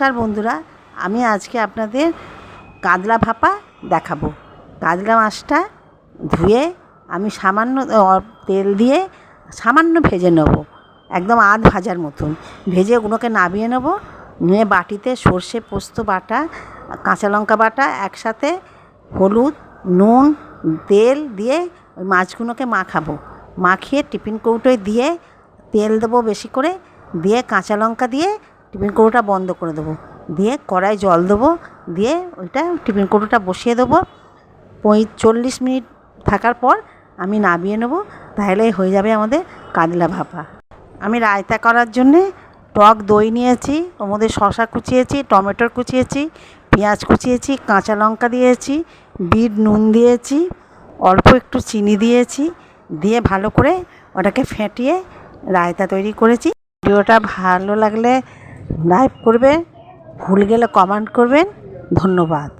নমস্কার বন্ধুরা, আমি আজকে আপনাদের কাতলা ভাপা দেখাবো। কাতলা মাছটা ধুয়ে আমি সামান্য তেল দিয়ে সামান্য ভেজে নেব, একদম আধ ভাজার মতন। ভেজে ওগুলোকে নামিয়ে নেব, নিয়ে বাটিতে সর্ষে পোস্ত বাটা, কাঁচা লঙ্কা বাটা একসাথে, হলুদ, নুন, তেল দিয়ে ওই মাছগুলোকে মাখাবো। মাখিয়ে টিফিন কৌটোয় দিয়ে তেল দেবো বেশি করে, দিয়ে কাঁচা লঙ্কা দিয়ে টিফিন কৌটোটা বন্ধ করে দেবো। দিয়ে কড়াই জল দেবো, দিয়ে ওইটা টিফিন কৌটোটা বসিয়ে দেবো। চল্লিশ মিনিট থাকার পর আমি নামিয়ে নেব, তাহলে হয়ে যাবে আমাদের কাতলা ভাপা। আমি রায়তা করার জন্যে টক দই নিয়েছি, ওর মধ্যে শশা কুচিয়েছি টমেটো কুচিয়েছি, পেঁয়াজ কুচিয়েছি, কাঁচা লঙ্কা দিয়েছি, বিট, নুন দিয়েছি, অল্প একটু চিনি দিয়েছি, দিয়ে ভালো করে ওটাকে ফেটিয়ে রায়তা তৈরি করেছি। ভিডিওটা ভালো লাগলে লাইক করবেন ভুল গেলে কমেন্ট করবেন ধন্যবাদ।